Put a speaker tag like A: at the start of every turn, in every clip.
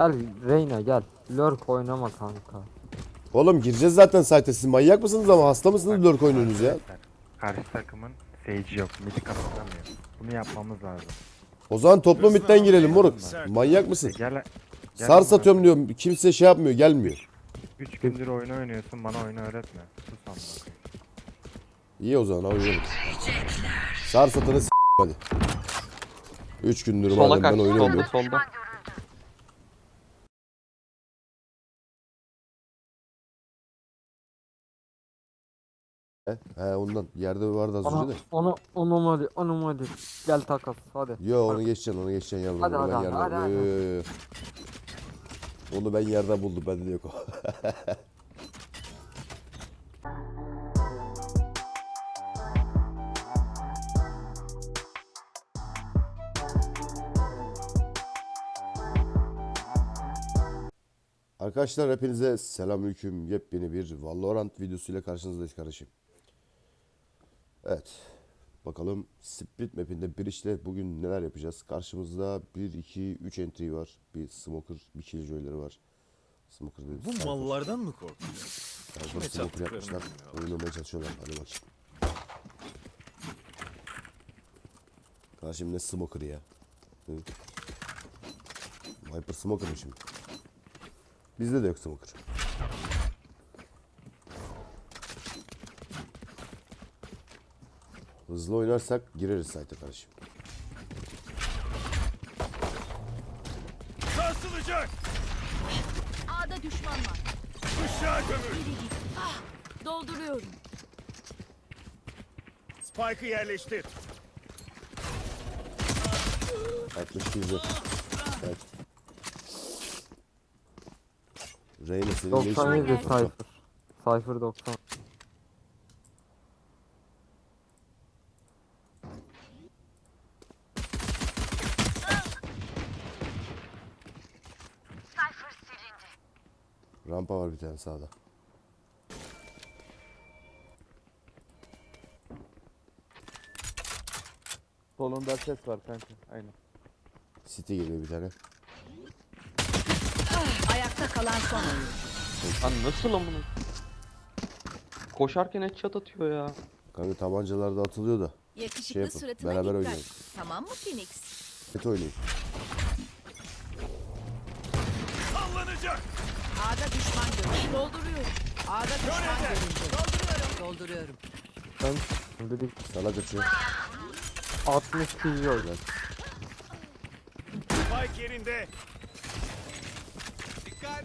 A: Gel Reyna gel. Lurk oynama kanka.
B: Oğlum gireceğiz zaten site'e. Siz manyak mısınız ama hasta mısınız lurk oynuyorsunuz ya?
C: Karşı takımın seyirci yok. Midi kapatamıyor. Bunu yapmamız lazım.
B: O zaman toplu midden girelim moruk. Manyak mısın?
C: Gel, gel
B: Sar satıyorum diyorum. Kimse şey yapmıyor gelmiyor.
C: 3 gündür oyunu oynuyorsun bana oyunu öğretme. Sus amına.
B: İyi o zaman oynayalım. Sar satanı s*** hadi. 3 gündür
D: Sola
B: madem
D: kaç.
B: ben
D: Solda
B: oynuyorum.
D: solda.
B: He ondan. Yerde vardı az
A: Onu,
B: önce de.
A: onu, onu hadi, onu hadi. Gel takas hadi.
B: Yo onu geçeceksin onu geçeceksin yavrum.
A: Hadi,
B: onu
A: hadi,
B: ben
A: hadi,
B: yerden.
A: hadi, hadi.
B: Yo, yo, yo, yo. Onu ben yerden buldum bende de yok o. Arkadaşlar hepinize selamünaleyküm. Yepyeni bir Valorant videosuyla karşınızdayız kardeşim. Evet. Bakalım Split map'inde bir işte bugün neler yapacağız? Karşımızda 1, 2, 3 entry var. Bir smoker, bir killjoy'ları var. Smoker dedim.
E: Bu mallardan mı?
B: Sniper,
E: Kime
B: smoker yapmışlar. Oynamaya çalışıyorlar. Hadi bakayım. Karşım ne smoker ya? Hı? Viper smoker mı şimdi? Bizde de yok smoker. Hızlı oynarsak gireriz site'e kardeşim.
E: Sarsılacak!
F: A'da düşman var.
E: Kuşağı gömül!
F: Dolduruyorum.
E: Spike'ı yerleştir.
B: 60 yüzü. Evet. Reyna senin ne işin var?
A: 97 Cypher. Cypher 90.
B: Rampa var bir tane sağda.
D: Solunda ses var kanka. Aynen.
B: City geliyor bir tane.
F: Ayakta kalan son oyun.
D: Lan nasıl amına? Koşarken headshot atıyor ya.
B: Kanka tabancalar da atılıyor da.
F: Yakışıklı
B: Şey yapın,
F: suratına
B: beraber
F: dikkat.
B: oynayalım.
F: Tamam mı Phoenix?
B: Kötü oynayın.
E: Sallanacak!
F: A'da düşman görüldü. Dolduruyorum. A'da düşman görüldü. Dolduruyorum. Dolduruyorum.
A: Ben dedik
B: Sana kaçıyor.
A: 60 kill yok.
E: Spike yerinde. Dikkat!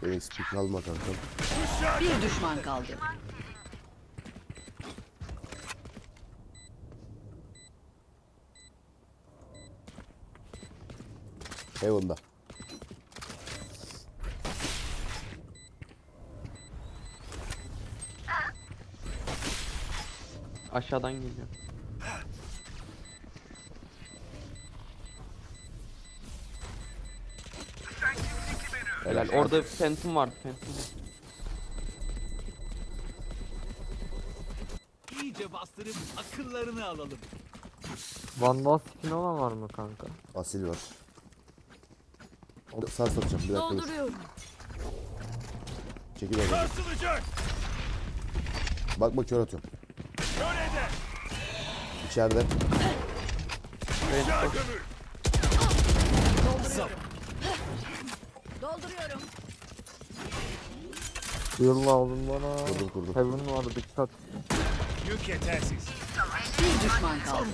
B: Phoenix pick alma kankam.
F: Bir düşman kaldı.
B: Heaven'da.
D: Aşağıdan geliyor. Helal. Orada Phantom vardı Phantom.
E: iyice bastırıp akıllarını alalım.
A: Vandal skin olan var mı kanka?
B: Asil var. Sar satacağım bir dakika dur.
F: Dolduruyorum.
B: Çekil oradan.
E: Sarsılacak!
B: Bakma kör atıyorum.
E: Kör eder!
B: İçeride.
E: Kuşağı gömül!
F: Dolduruyorum.
A: Yılla aldım bana.
B: Kurdum kurdum.
A: Heaven var dikkat.
E: Yük yetersiz.
F: Bir düşman kaldı.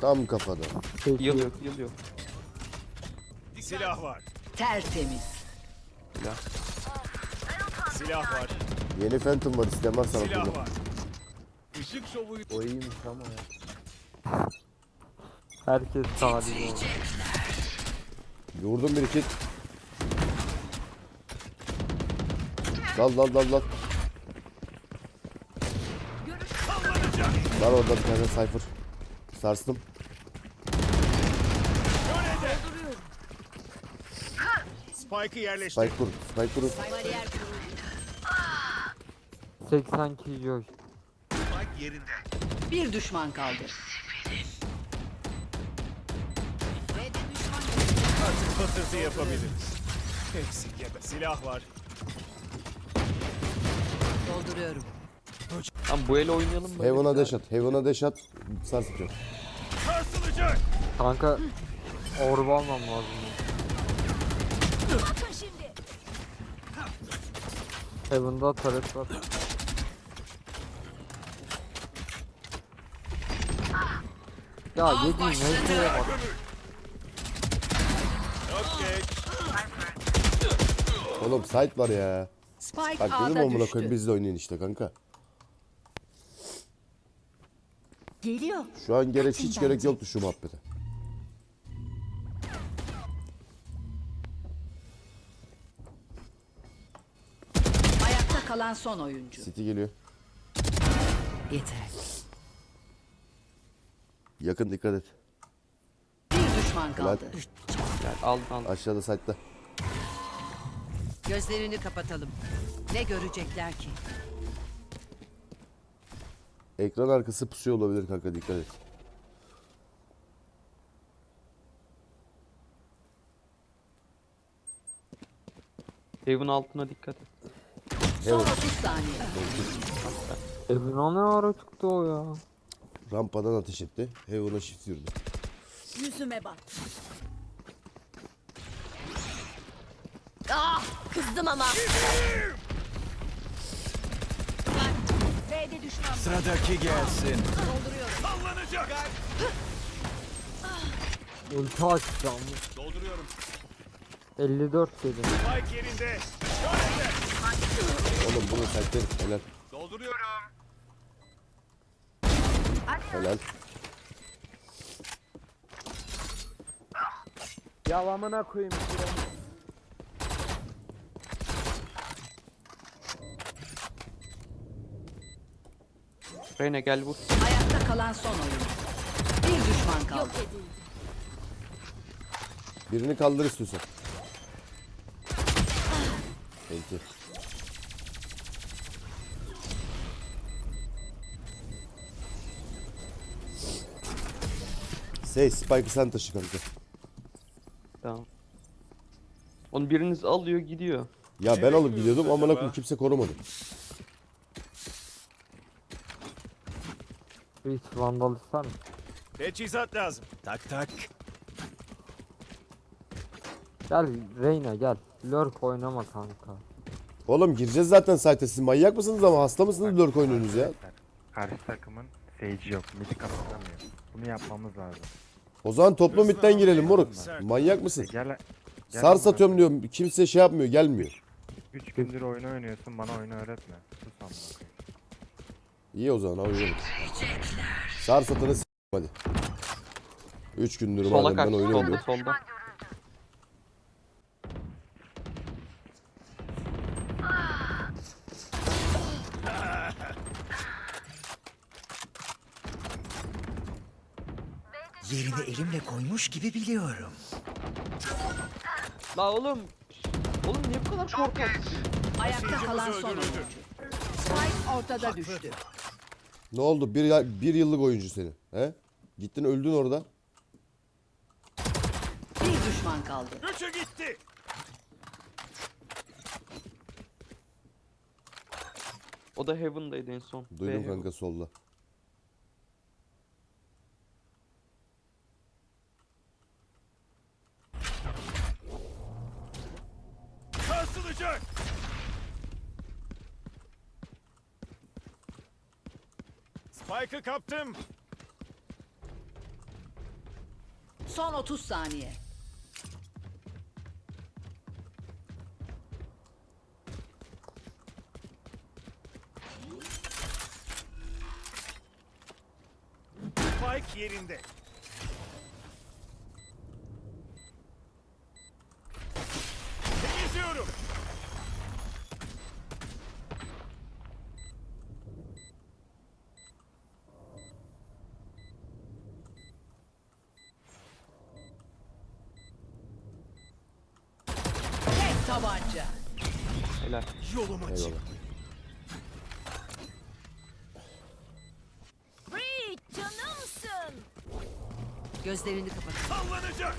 B: Tam kafada.
D: Yıl yok yıl yok.
E: Silah var.
F: Tertemiz.
E: Silah var.
B: Yeni Phantom var isteyen varsa
E: Silah var. Işık şovu
A: O iyiymiş ama ya. Herkes tarihi oldu.
B: Vurdum bir iki. Dal dal dal dal. Var orada bir tane Cypher. Sarstım.
E: Spike'ı yerleştir.
B: Spike kur. Spike
F: kur.
A: 80 kill.
E: Spike yerinde.
F: Bir düşman kaldı.
E: Artık patırtı yapabiliriz. Eksik ya silah var.
F: Dolduruyorum.
D: Lan bu ele oynayalım mı?
B: Heaven'a dash at. Heaven'a dash at.
E: Sarsıcı.
A: Kanka orba almam lazım. Heaven'da taret var. Ya yediğin neyse bak.
B: Oğlum site var ya.
F: Spike
B: Bak dedim
F: A'da
B: amına
F: düştü.
B: biz de oynayın işte kanka.
G: Geliyor.
B: Şu an gerek hiç gerek yoktu şu muhabbete.
F: Kalan son oyuncu.
B: City geliyor.
F: Yeter.
B: Yakın dikkat et.
F: Bir düşman kaldı.
D: Gel al al.
B: Aşağıda site'da.
F: Gözlerini kapatalım. Ne görecekler ki?
B: Ekran arkası pusuyor olabilir kanka dikkat et.
D: Evin altına dikkat et.
F: Son 30 saniye.
A: Heaven'a ne ara çıktı o ya?
B: Rampadan ateş etti. Heaven'a shift yürüdü.
G: Yüzüme bak. Ah kızdım ama. B'de düşman var.
E: Sıradaki gelsin.
G: Dolduruyorum.
E: Sallanacak.
A: Ulti açacağım.
E: Dolduruyorum.
A: 54 dedim.
E: Spike yerinde.
B: Oğlum bunu site'de helal.
E: Dolduruyorum.
B: Helal.
A: Ya amına koyayım.
D: Reyna gel vur.
F: Ayakta kalan son oyuncu. Bir düşman kaldı.
G: Yok edildi.
B: Birini kaldır istiyorsan. Peki. Şey Spike'ı sen taşı kanka.
D: Tamam. Onu biriniz alıyor gidiyor.
B: Ya ben alıp gidiyordum ama koyayım kimse korumadı.
A: Hiç vandal ister?
E: Teçhizat lazım. Tak tak.
A: Gel Reyna gel. Lurk oynama kanka.
B: Oğlum gireceğiz zaten site'e siz manyak mısınız ama hasta mısınız lurk oynuyorsunuz ya?
C: Karşı takımın seyirci yok. Midi kapatamıyor. Bunu yapmamız lazım.
B: O zaman toplu midden girelim moruk. Manyak
C: E
B: mısın?
C: gel, gel
B: Sar satıyorum diyorum kimse şey yapmıyor gelmiyor.
C: Üç gündür oyunu oynuyorsun bana oyunu öğretme. Sus amına.
B: İyi o zaman oynayalım. Sar satını s- hadi. 3 gündür
D: Sola
B: madem
D: kaç.
B: ben
D: Solda
B: oynuyorum.
D: solda.
H: Yerini elimle koymuş gibi biliyorum.
D: La oğlum. Oğlum niye bu kadar korkaksın?
F: Ayakta kalan son oyuncu. Spike ortada düştü.
B: Ne oldu? Bir, ya- bir yıllık oyuncu seni. He? Gittin öldün orada.
F: Bir düşman kaldı.
E: Üçü gitti.
D: O da Heaven'daydı en son.
B: Duydum
D: B Heaven.
B: kanka solda.
E: Sarsılacak. Spike'ı kaptım.
F: Son 30 saniye.
E: Spike yerinde. Temizliyorum.
F: Tabanca.
D: Helal.
E: Yolum açık.
B: Eyvallah.
G: Canımsın.
F: Gözlerini kapat.
E: Sallanacak.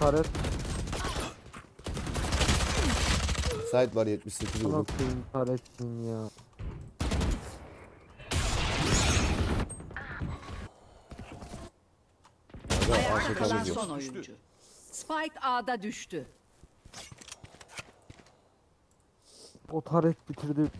A: Taret
B: Site var 78 vurdum.
A: nasıl taretsin ya.
F: Ayakta kalan son oyuncu. Spike A'da düştü.
A: O taret bitirdi.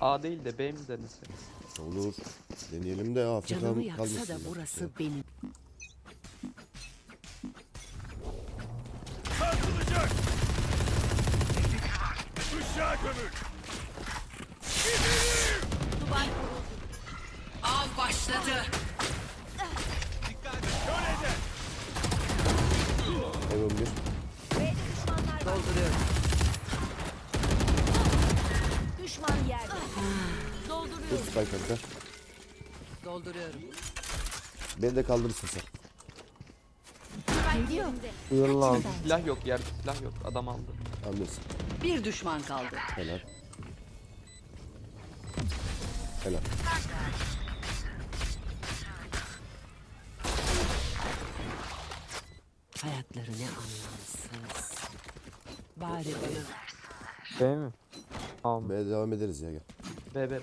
D: A değil de B mi denesek?
B: Olur. Deneyelim de AFK
F: Canımı yaksa da burası benim.
B: Beni de kaldırırsın sen.
G: Geliyor.
A: Heal lazım.
D: Silah yok yerde silah yok. Adam aldı.
B: Anlarsın.
F: Bir düşman kaldı.
B: Helal. Helal.
F: Hayatları ne anlamsız. Bari bana
A: B mi? Tamam.
B: B'ye devam ederiz ya gel.
D: B B B.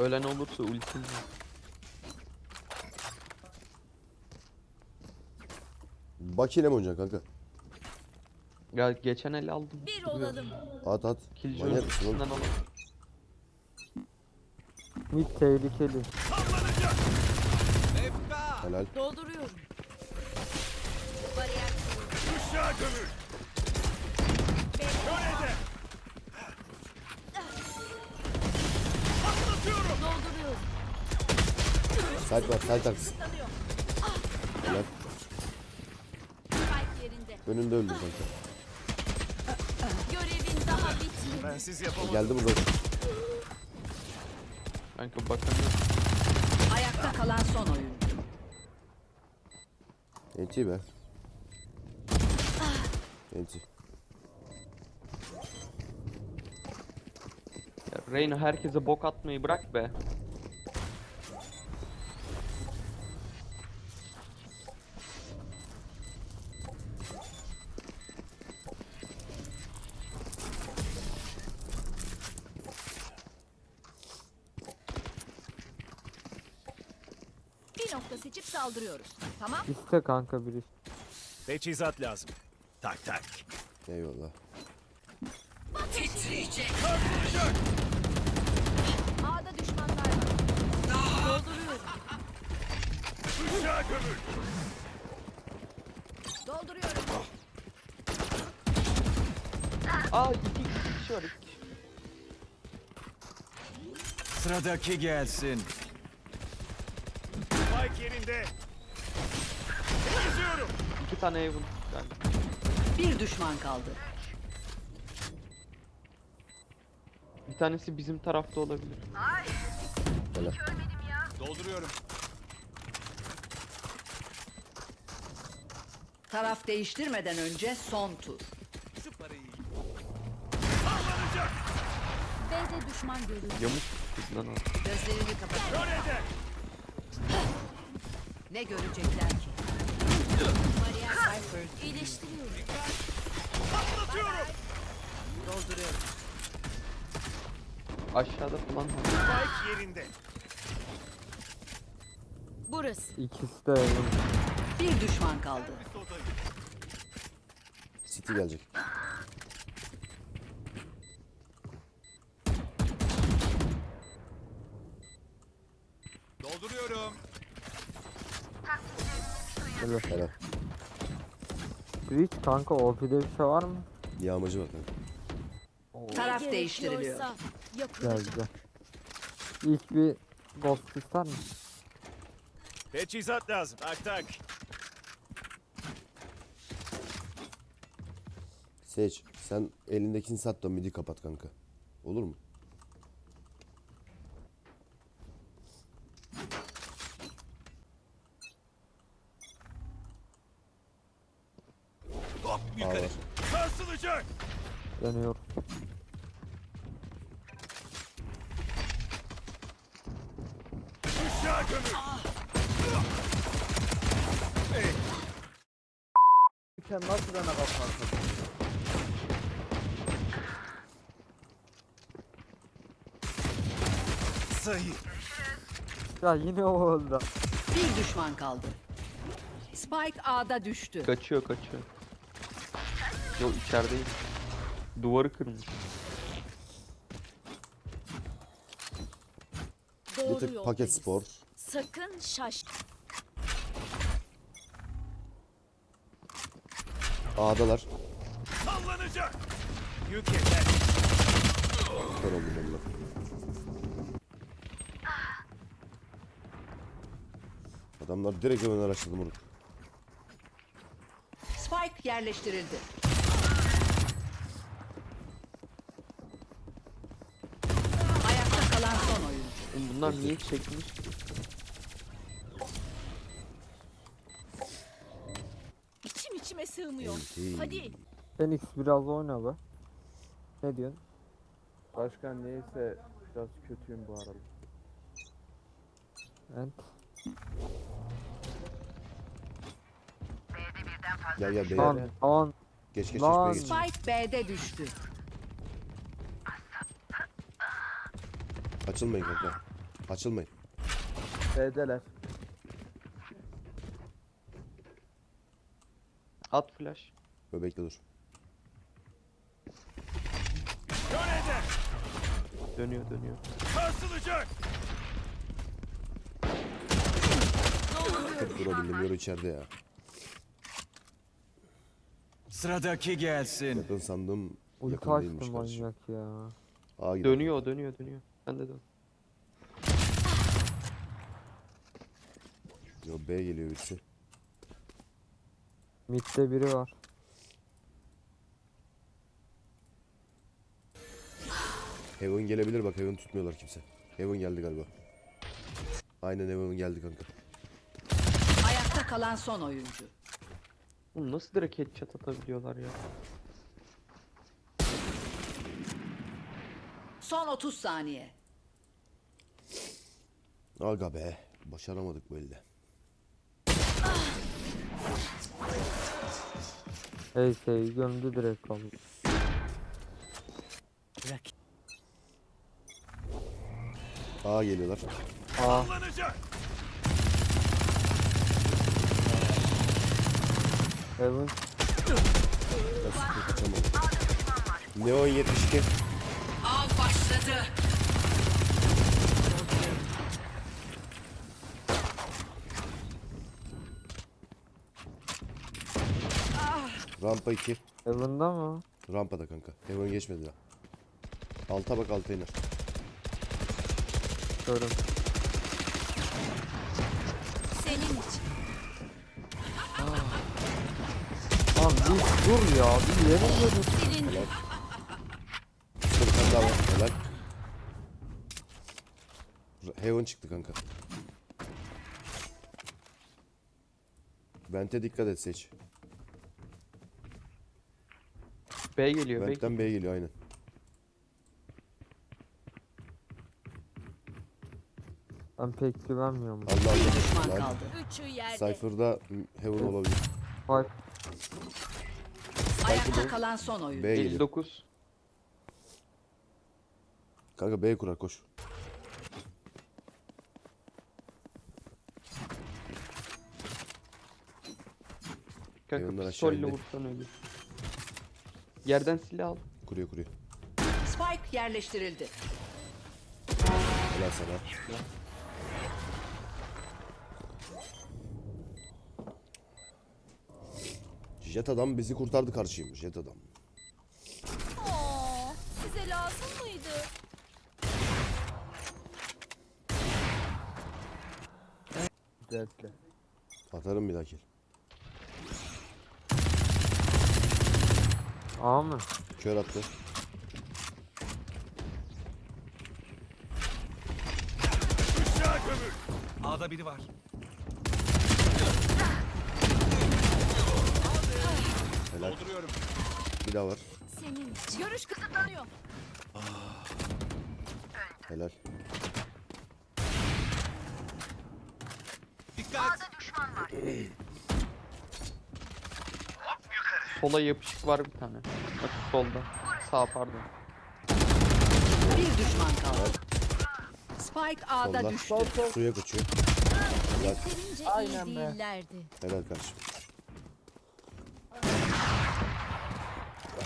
D: Ölen olursa ultim.
B: Bakine mi oynayacaksın kanka?
D: Ya geçen el aldım.
G: Bir olalım.
B: At at. Manyak mısın oğlum?
D: alalım.
A: Mid tehlikeli.
B: Helal.
G: Dolduruyorum. Bariyer kuruldu.
E: Işığa gömül. Kör eder.
B: Site var. Site arkası. Helal. Önünde öldü kanka.
G: Görevin daha bitmedi.
E: Bensiz yapamam.
B: Geldi burada.
D: Kanka bakamıyorum.
F: ayakta kalan son oyuncu.
B: Enti be. Enti.
D: Reyna herkese bok atmayı bırak be.
G: Bir nokta seçip saldırıyoruz. Tamam.
A: İste kanka biri.
E: Teçhizat lazım. Tak tak.
B: Eyvallah.
G: A'da düşmanlar var. Dolduruyorum.
E: Gömül.
G: Dolduruyorum.
D: Aa iki, kişi var iki kişi.
E: Sıradaki gelsin. Spike yerinde. Temizliyorum.
D: İki tane. Yani
F: Bir düşman kaldı.
D: bir tanesi bizim tarafta olabilir.
E: Dolduruyorum.
F: Taraf değiştirmeden önce son tur.
E: Şu parayı.
G: B'de düşman görüldü.
D: Yamuk kızdan al.
F: Gözlerini kapat.
E: Kör eder.
F: Ne görecekler ki?
G: Bariyer iyileştiriyorum.
E: Patlatıyorum.
F: Dolduruyorum.
D: Aşağıda falan var.
E: Spike yerinde.
G: Burası.
A: İkisi de.
F: Bir düşman kaldı.
B: City gelecek.
E: Dolduruyorum.
A: Helal.
B: Helal.
A: Breach kanka OP'de bir şey var mı?
B: Yağmacı kanka.
F: Taraf değiştiriliyor.
G: Yapılacak.
A: gel. İlk bir Ghost ister mi?
E: Teçhizat lazım. Tak tak.
B: Seç. Sen elindekini sat da midi kapat kanka. Olur mu? Hop yukarı.
E: Sarsılacak.
A: Dönüyor.
E: Aşağı gömül.
A: Sen nasıl bana kalkarsın?
E: Zayıf.
A: Ya yine o öldü.
F: Bir düşman kaldı. Spike A'da düştü.
D: Kaçıyor kaçıyor. Yok içerideyim. Duvarı kırmış.
G: Doğru
B: Bir tık
G: yoldayız.
B: paket spor.
G: Sakın şaş.
B: A'dalar.
E: Sallanacak. Yük yeter.
B: Kör oldum onlar. Adamlar direkt hemen araştırdı moruk.
F: Spike yerleştirildi. Ayakta kalan son oyuncu.
D: Oğlum bunlar niye çekmiş?
G: İçim içime sığmıyor.
B: Enti.
G: Hadi.
A: Phoenix biraz oyna be. Ne diyorsun?
C: Başkan neyse biraz kötüyüm bu arada.
A: Ent.
B: Gel gel
A: Lan
B: beyler.
A: lan.
B: Geç geç
A: Lan.
B: geç.
F: Spike B'de düştü.
B: Açılmayın kanka. Açılmayın.
A: B'deler.
D: At flash.
B: Böyle bekle dur.
D: Dönüyor dönüyor.
E: Sarsılacak.
B: Tık durabildim. Yoru içeride ya.
E: Sıradaki gelsin.
B: Yakın sandım.
A: Ulti
B: Yakın değilmiş
A: açtım
B: kardeşim.
A: manyak ya.
B: A gidelim.
D: Dönüyor dönüyor dönüyor. Ben de dön.
B: Yo B geliyor birisi.
A: Mid'de biri var.
B: Heaven gelebilir bak Heaven tutmuyorlar kimse. Heaven geldi galiba. Aynen Heaven geldi kanka.
F: Ayakta kalan son oyuncu.
D: Oğlum nasıl direkt headshot atabiliyorlar ya?
F: Son 30 saniye.
B: Aga be. Başaramadık bu elde.
A: Heyseyi gömdü direkt onu.
B: A geliyorlar.
A: Aa Heaven.
B: Nasıl kaçamadım. Neon 72.
F: Av başladı.
B: Rampa 2.
A: Heaven'da mı?
B: Rampada kanka. Heaven geçmedi daha. Alta bak alta iner.
A: Görüm.
G: Senin için.
A: Bir dur ya. Bir.
G: Senin
B: Şurada bir tane daha var. Helal. Heaven çıktı kanka. Vent'e dikkat et seç.
D: B geliyor. B
B: Vent'ten B geliyor aynen.
A: Ben pek güvenmiyorum.
B: Allah Allah.
F: düşman
B: Helal.
F: kaldı.
G: üçü yerde.
B: Cypher'da Heaven olabilir.
F: Ayakta kalan son oyuncu.
B: B geliyor.
D: 59.
B: Kanka B kurar koş.
D: Kanka
B: aşağı
D: pistolle
B: indi.
D: vursan ölür. Yerden silah al.
B: Kuruyor kuruyor.
F: Spike yerleştirildi.
B: Helal sana. Jet adam bizi kurtardı karşıyım. Jet adam.
G: Oo, size lazım mıydı?
C: Zevkle.
B: Atarım bir dahaki.
A: A mı?
B: Kör attı.
E: A'da biri var.
B: Helal. Bir daha var.
G: Senin. Görüş kısıtlanıyor.
B: Helal.
E: Dikkat.
D: Sola yapışık var bir tane. Bak solda. Sağ pardon.
F: Bir düşman kaldı. Spike A'da
B: Solda.
F: düştü.
B: Suya kaçıyor.
G: Yeterince
A: Aynen
G: iyi
A: be.
G: değillerdi.
B: Helal kardeşim.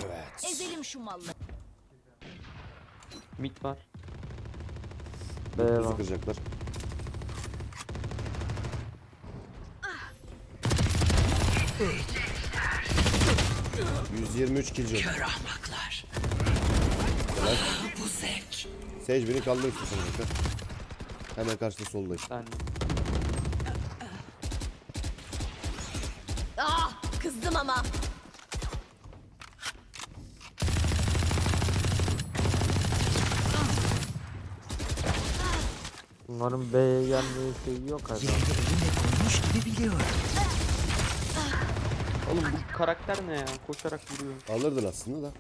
B: Evet.
G: Ezelim şu malları.
D: Mid var.
A: B
B: Bizi
A: var.
B: kıracaklar. ...123 kill
H: Kör ahmaklar. Bu zevk.
B: Sage beni kaldır istiyorsan kanka. Hemen karşıda soldayım.
D: Bir tane.
G: Ah kızdım ama.
A: Bunların B'ye gelmeye şeyi yok herhalde.
H: Gibi.
D: Oğlum bu karakter ne ya? Koşarak vuruyor.
B: Alırdın aslında da.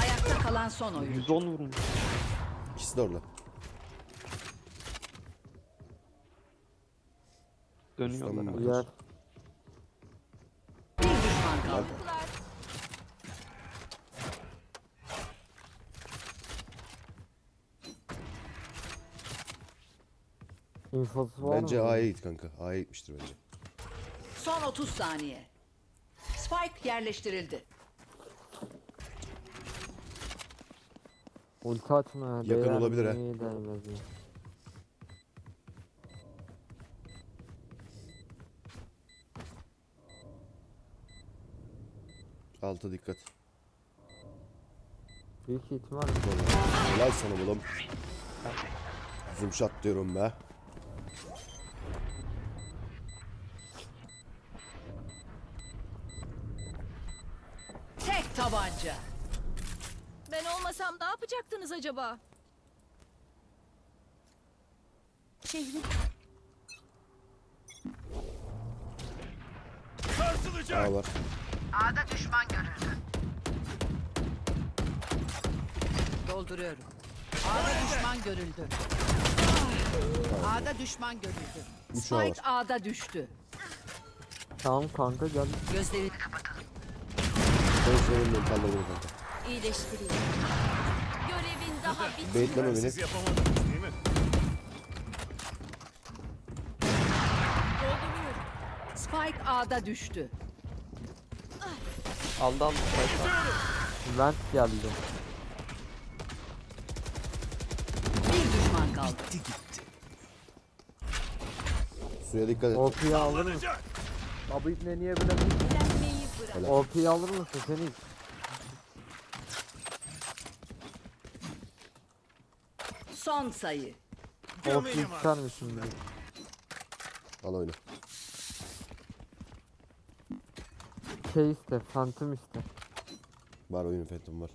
F: Ayakta kalan son oyuncu.
D: 110 vurmuş.
B: İkisi de orada.
D: Dönüyorlar.
B: Tamam.
D: abi.
F: Bir düşman kaldı.
A: İnfosu var
B: Bence
A: mı?
B: A'ya git kanka. A'ya gitmiştir bence.
F: Son 30 saniye. Spike yerleştirildi.
A: Ulti atma ya.
B: Yakın
A: değer
B: olabilir ha.
A: değmez?
B: Alta dikkat.
A: Büyük ihtimal
B: Helal sana oğlum. Zoom shot diyorum be.
F: Tabanca.
G: Ben olmasam ne yapacaktınız acaba? Şehri
E: Sarsılacak.
B: A var.
F: Dolduruyorum. A'da düşman görüldü. A'da düşman görüldü.
B: Üç.
F: Spike A'da düştü.
A: Tamam kanka gel.
F: Gözleri
B: Verin beni kaldır beni kanka.
G: iyileştireyim. Görevin daha bitmedi.
B: Beyitleme beni.
E: Siz yapamadınız değil mi?
G: Dolduruyorum.
F: Spike A'da düştü.
D: Aldı aldı. Sayfa.
A: Vent geldi.
F: Bir düşman kaldı.
B: Suya dikkat et.
A: Mısın?
E: Alınacak.
A: Abi ne niye böyle
G: bırak.
A: OP'yi alır mısın seni?
F: Son sayı.
A: OP'yi tutar mısın? bir?
B: Al oyna.
A: Şey iste, Phantom iste.
B: Var oyunun Phantom var.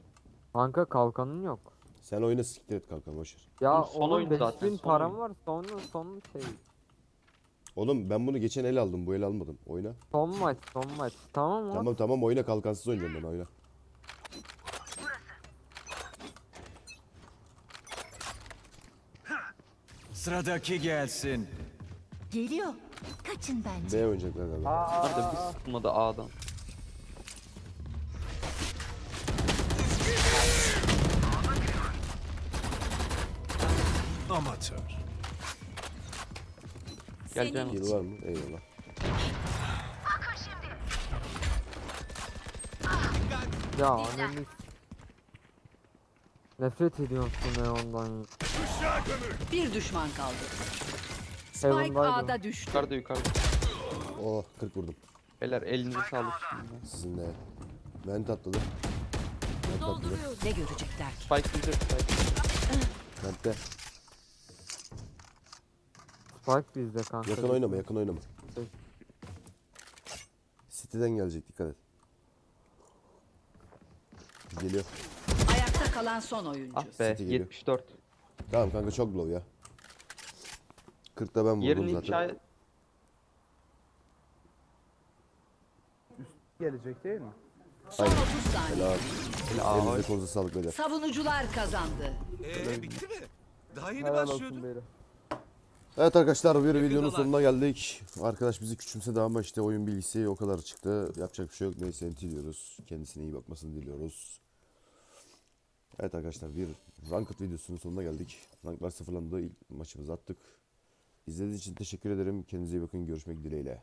A: Kanka kalkanın yok.
B: Sen oyna siktir et kanka boşver.
A: Ya
D: Oğlum son
A: oğlum
D: oyun zaten,
A: 5000
D: son
A: param
D: oyun.
A: var. Son son şey.
B: Oğlum ben bunu geçen el aldım. Bu el almadım. Oyna.
A: Son maç, son maç. Tamam mı?
B: Tamam tamam oyna kalkansız oynuyorum ben oyna.
E: Sıradaki gelsin.
G: Geliyor. Kaçın bence.
B: B oynayacaklar galiba.
D: Nerede bir sıkılmadı A'dan.
E: Amatör.
D: Gel
G: Senin
D: canım.
B: Heal var mı? Eyvallah.
A: Ya ananı Nefret ediyorum.
E: Kuşağı gömül.
F: Bir düşman kaldı. Spike
A: Heaven'daydı.
F: A'da düştü.
D: Yukarıda yukarıda.
B: Oh 40 vurdum.
D: Beyler elinize sağlık şimdi.
B: Sizin de. Vent atladı. Vent atladı.
G: Dolduruyorum.
F: Ne görecekler ki?
D: Spike bizde Spike.
B: Vent'te.
A: Spike bizde kanka.
B: Yakın oynama yakın oynama.
A: Şey.
B: City'den gelecek dikkat et. Geliyor.
F: Ayakta kalan son oyuncu.
D: Ah be
B: City geliyor.
D: 74.
B: Tamam kanka çok low ya. 40'da ben vurdum
D: Yerini
B: zaten.
D: inşa
I: gelecek değil mi?
F: Son 30 saniye.
B: Helal. Elinize kolunuza sağlık beyler.
F: Savunucular kazandı.
E: Ee bitti mi? Daha yeni
A: Helal
E: başlıyordu.
B: Evet arkadaşlar bir videonun sonuna geldik. Arkadaş bizi küçümsedi ama işte oyun bilgisi o kadar çıktı. Yapacak bir şey yok. Neyse enti diyoruz. Kendisine iyi bakmasını diliyoruz. Evet arkadaşlar bir Ranked videosunun sonuna geldik. Ranklar sıfırlandı. İlk maçımızı attık. İzlediğiniz için teşekkür ederim. Kendinize iyi bakın. Görüşmek dileğiyle.